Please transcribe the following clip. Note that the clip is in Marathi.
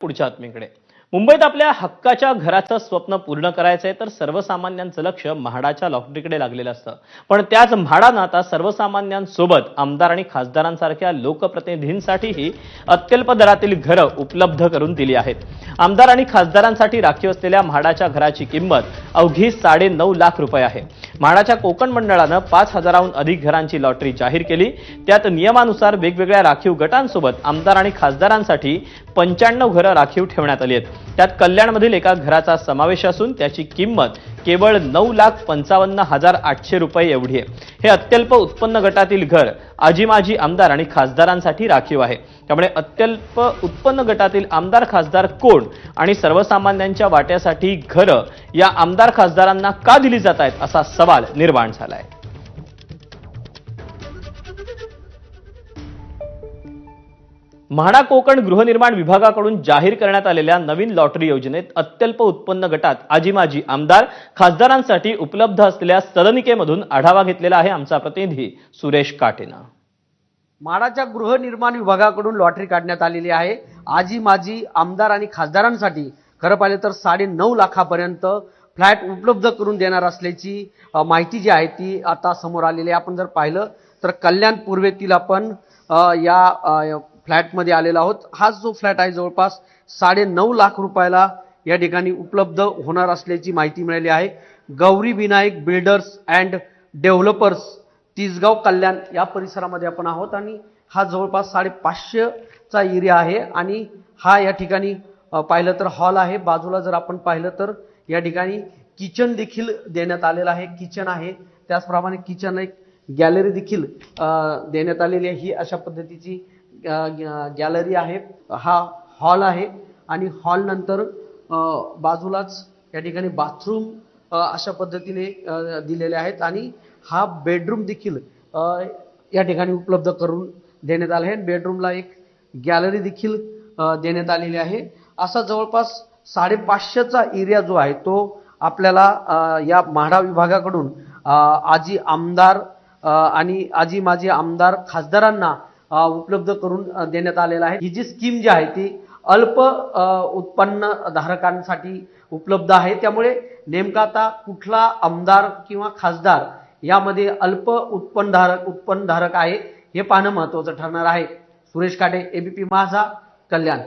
पुढच्या बातमीकडे मुंबईत आपल्या हक्काच्या घराचं स्वप्न पूर्ण करायचंय तर सर्वसामान्यांचं लक्ष म्हाडाच्या लॉटरीकडे लागलेलं असतं. पण त्याच म्हाडानं आता सर्वसामान्यांसोबत आमदार आणि खासदारांसारख्या लोकप्रतिनिधींसाठीही अत्यल्प दरातील घरं उपलब्ध करून दिली आहेत. आमदार आणि खासदारांसाठी राखीव असलेल्या म्हाडाच्या घराची किंमत अवघी साडे नऊ लाख रुपये आहे. म्हाडाच्या कोकण मंडळानं पाच हजाराहून अधिक घरांची लॉटरी जाहीर केली. त्यात नियमानुसार वेगवेगळ्या राखीव गटांसोबत आमदार आणि खासदारांसाठी पंच्याण्णव घरं राखीव ठेवण्यात आली आहेत. त्यात कल्याणमधील एका घराचा समावेश असून त्याची किंमत केवळ नऊ लाख पंचावन्न हजार आठशे रुपये एवढी आहे. हे अत्यल्प उत्पन्न गटातील घर आजीमाजी आमदार आणि खासदारांसाठी राखीव आहे. त्यामुळे अत्यल्प उत्पन्न गटातील आमदार खासदार कोण आणि सर्वसामान्यांच्या वाट्यासाठी घरं या आमदार खासदारांना का दिली जात आहेत असा सवाल निर्माण झाला आहे म्हाडा कोकण गृहनिर्माण विभागाकडून जाहीर करण्यात आलेल्या नवीन लॉटरी योजनेत अत्यल्प उत्पन्न गटात आजी माजी आमदार खासदारांसाठी उपलब्ध असलेल्या सदनिकेमधून आढावा घेतलेला आहे आमचा प्रतिनिधी सुरेश काटेनं. म्हाडाच्या गृहनिर्माण विभागाकडून लॉटरी काढण्यात आलेली आहे. आजी माजी आमदार आणि खासदारांसाठी खरं पाहिलं तर साडे नऊ लाखापर्यंत फ्लॅट उपलब्ध करून देणार असल्याची माहिती जी आहे ती आता समोर आलेली आहे. आपण जर पाहिलं तर कल्याण पूर्वेतील आपण या फ्लॅटमध्ये आलेलो आहोत. हा जो फ्लॅट आहे जवळपास साडे नऊ लाख रुपयाला या ठिकाणी उपलब्ध होणार असल्याची माहिती मिळाली आहे. Gauri Vinayak builders and developers Tisgaon Kalyan या परिसरामध्ये आपण आहोत आणि हा जवळपास साडेपाचशेचा एरिया आहे आणि हा या ठिकाणी पाहिलं तर हॉल आहे. बाजूला जर आपण पाहिलं तर या ठिकाणी किचन देखील देण्यात आलेलं आहे. किचन आहे. त्याचप्रमाणे किचन एक गॅलरी देखील देण्यात आलेली आहे. ही अशा पद्धतीची गॅलरी आहे हा हॉल आहे आणि हॉल नंतर बाजूलाच या ठिकाणी बाथरूम अशा पद्धतीने दिलेले आहेत आणि हा बेडरूम देखील या ठिकाणी उपलब्ध करून देण्यात आला आहे बेडरूमला एक गॅलरी देखील देण्यात आलेली आहे. असा जवळपास साडेपाचशेचा एरिया जो आहे तो आपल्याला या म्हाडा विभागाकडून आजी आमदार आणि आजी माजी आमदार खासदारांना उपलब्ध करून देण्यात आलेला आहे. ही जी स्कीम जी आहे ती अल्प उत्पन्न धारकांसाठी उपलब्ध आहे. त्यामुळे नेमका आता कुठला आमदार किंवा खासदार यामध्ये अल्प उत्पन्नधारक उत्पन्नधारक आहे हे पाहणं महत्वाचं ठरणार आहे. सुरेश काटे एबीपी माझा कल्याण.